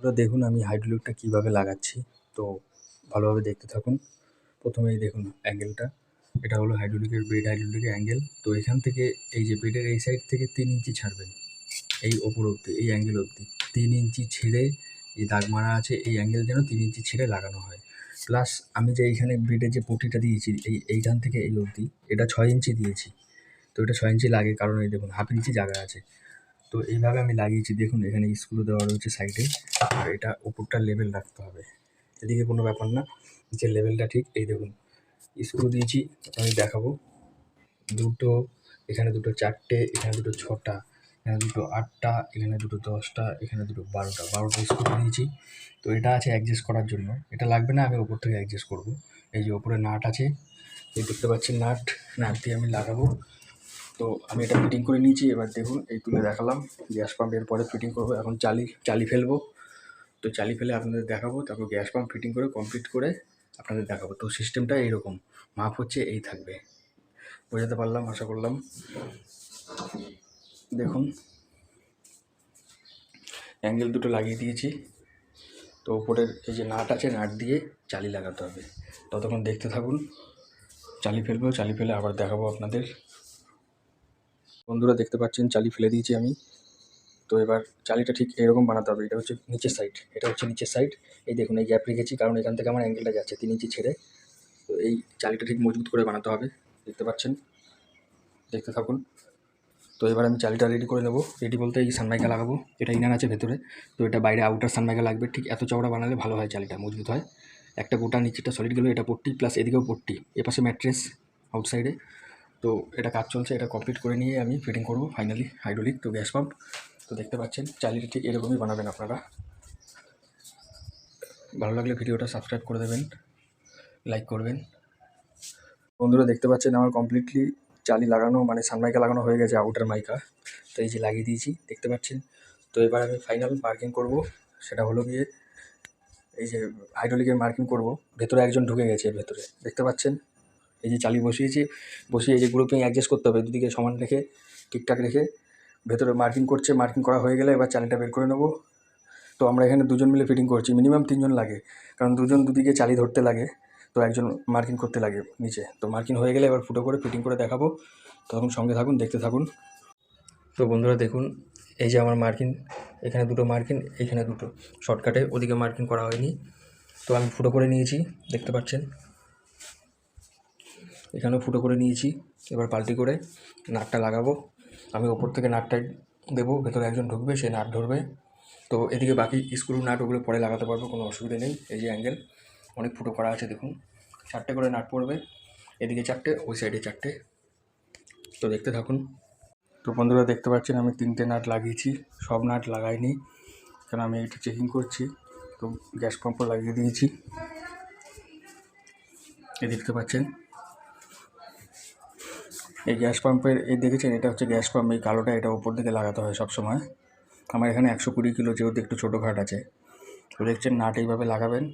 ওটা দেখুন আমি হাইড্রোলিকটা কীভাবে লাগাচ্ছি। তো ভালোভাবে দেখতে থাকুন। প্রথমেই দেখুন অ্যাঙ্গেলটা এটা হলো হাইড্রোলিকের বেড হাইড্রোলিকের অ্যাঙ্গেল তো এখান থেকে এই যে বেডের এই সাইড থেকে তিন ইঞ্চি ছাড়বেন। এই ওপর অবধি, এই অ্যাঙ্গেল অবধি। তিন ইঞ্চি ছেড়ে এই দাগ মারা আছে, এই অ্যাঙ্গেল যেন তিন ইঞ্চি ছেড়ে লাগানো হয়। প্লাস আমি যে এইখানে বেডের যে পটিটা দিয়েছি, এই এইখান থেকে এই অবধি, এটা ছয় ইঞ্চি দিয়েছি। তো এটা ছয় ইঞ্চি লাগে কারণ এই দেখুন, হাফ ইঞ্চি জায়গা আছে। তো এইভাবে আমি লাগিয়েছি। দেখুন, এখানে স্ক্রু দেওয়া রয়েছে সাইডে। আর এটা উপরটা লেভেল রাখতে হবে। এদিকে কোনো ব্যাপার না। যে লেভেলটা ঠিক এই দেখুন। স্ক্রু দিয়েছি, আমি দেখাবো। দুটো, এখানে দুটো চারটে, এখানে দুটো ছটা, এখানে দুটো আটটা, এখানে দুটো দশটা, এখানে দুটো বারোটা। বারোটা স্ক্রু দিয়েছি। তো এটা আছে অ্যাডজাস্ট করার জন্য। এটা লাগবে না, আমি ওপর থেকে অ্যাডজাস্ট করব। এই যে ওপরে নাট আছে, এই দেখতে পাচ্ছি নাট। নাট দিয়ে আমি লাগাবো। তো আমি এটা ফিটিং করে নিয়েছি, এবার দেখুন, এই তুলে দেখালাম গ্যাস পাম্প এরপরে ফিটিং করব। এখন চালি চালি ফেলব। তো চালি ফেলে আপনাদের দেখাবো, তারপর গ্যাস পাম্প ফিটিং করে কমপ্লিট করে আপনাদের দেখাবো। তো সিস্টেমটা এইরকম, মাপ হচ্ছে এই থাকবে। বোঝাতে পারলাম, আশা করলাম। দেখুন অ্যাঙ্গেল দুটো লাগিয়ে দিয়েছি। তো উপরের এই যে নাট আছে, নাট দিয়ে চালি লাগাতে হবে। ততক্ষণ দেখতে থাকুন। চালি ফেলব, চালি ফেলে আবার দেখাবো আপনাদের। বন্ধুরা দেখতে পাচ্ছেন, চালি ফেলে দিয়েছি আমি। তো এবার চালিটা ঠিক এরকম বানাতে হবে, এটা হচ্ছে নিচের সাইড এটা হচ্ছে নিচের সাইড এই দেখুন, এই গ্যাপ রেখেছি, কারণ এখান থেকে আমার অ্যাঙ্গেলটা যাচ্ছে, তিন ইঞ্চি ছেড়ে। তো এই চালিটা ঠিক মজবুত করে বানাতে হবে, দেখতে পাচ্ছেন? দেখতে থাকুন। তো এবার আমি চালিটা রেডি করে নেব। রেডি বলতে এই সানমাইকা লাগাবো এটা ইনার আছে ভেতরে। তো এটা বাইরে আউটার সানমাইকা লাগবে, ঠিক এত চওড়া বানালে ভালো হয় চালিটা, মজবুত হয়। একটা গোটা নিচেটা সলিড গেলো, এটা পট্টি প্লাস এদিকেও পট্টি, এপাশে ম্যাট্রেস আউটসাইডে তো এটা কাজ চলছে, এটা কমপ্লিট করে নিয়ে আমি ফিটিং করব ফাইনালি হাইড্রোলিক তো গ্যাস পাম্প তো দেখতে পাচ্ছেন চালিটা ঠিক এরকমই বানাবেন আপনারা। ভালো লাগলে ভিডিওটা সাবস্ক্রাইব করে দেবেন লাইক করবেন। বন্ধুরা, দেখতে পাচ্ছেন আমার কমপ্লিটলি চালি লাগানো মানে সানমাইকা লাগানো হয়ে গেছে আউটার মাইকা। তো এই যে লাগিয়ে দিয়েছি, দেখতে পাচ্ছেন। তো এবার আমি ফাইনাল মার্কিং করব, সেটা হলো গিয়ে এই যে হাইড্রোলিকের মার্কিং করব। ভেতরে একজন ঢুকে গেছে, ভেতরে। দেখতে পাচ্ছেন? এই যে চালি বসিয়েছি, বসিয়ে এই যে গ্রুপিং অ্যাডজাস্ট করতে হবে, দুদিকে সমান রেখে, ঠিকঠাক রেখে ভেতরে মার্কিং করছে মার্কিং করা হয়ে গেলে এবার চালিটা বের করে নেব। তো আমরা এখানে দুজন মিলে ফিটিং করছি মিনিমাম তিনজন লাগে, কারণ দুজন দুদিকে চালি ধরতে লাগে, তো একজন মার্কিং করতে লাগে নিচে। তো মার্কিং হয়ে গেলে এবার ফুটো করে ফিটিং করে দেখাবো। তখন সঙ্গে থাকুন, দেখতে থাকুন। তো বন্ধুরা দেখুন, এই যে আমার মার্কিং এখানে দুটো মার্কিং এখানে দুটো। শর্টকাটে ওদিকে মার্কিং করা হয়নি। তো আমি ফুটো করে নিয়েছি, দেখতে পাচ্ছেন? এখানেও ফুটো করে নিয়েছি। এবার পাল্টি করে নাটটা লাগাবো। আমি ওপর থেকে নাটটা দেবো, ভেতরে একজন ঢুকবে, সে নাট ধরবে। তো এদিকে বাকি স্ক্রু নাট ওগুলো পরে লাগাতে পারব, কোনো অসুবিধা নেই। এই যে অ্যাঙ্গেল, অনেক ফুটো করা আছে দেখুন। চারটে করে নাট পড়বে, এদিকে চারটে, ওই সাইডে চারটে। তো দেখতে থাকুন। তো বন্ধুরা, দেখতে পাচ্ছেন আমি তিনটে নাট লাগিয়েছি, সব নাট লাগাইনি। কারণ আমি এটা চেকিং করছি, তো গ্যাস পাম্পও লাগিয়ে দিয়েছি। এই দেখতে পাচ্ছেন এই গ্যাস পাম্পের, এই দেখেছেন? এটা হচ্ছে গ্যাস পাম্প, এই কালোটা এটা উপর দিকে লাগাতে হয় সব সময় আমার এখানে একশো কুড়ি কিলো যেহেতু একটু ছোটো ঘাট আছে, তো দেখছেন নাট এইভাবে লাগাবেন।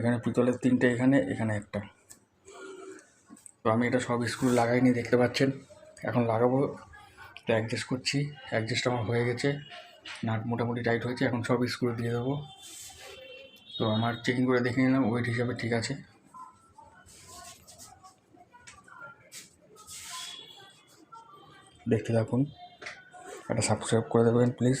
এখানে পিতলের তিনটে, এখানে এখানে একটা। তো আমি এটা সব স্ক্রু লাগাইনি, দেখতে পাচ্ছেন? এখন লাগাবো তো অ্যাডজাস্ট করছি। অ্যাডজাস্ট আমার হয়ে গেছে, নাট মোটামুটি টাইট হয়েছে, এখন সব স্ক্রু দিয়ে দেবো। তো আমার চেকিং করে দেখে নিলাম ওয়েট হিসাবে ঠিক আছে। দেখতে থাকুন। একটা সাবস্ক্রাইব করে দেবেন প্লিজ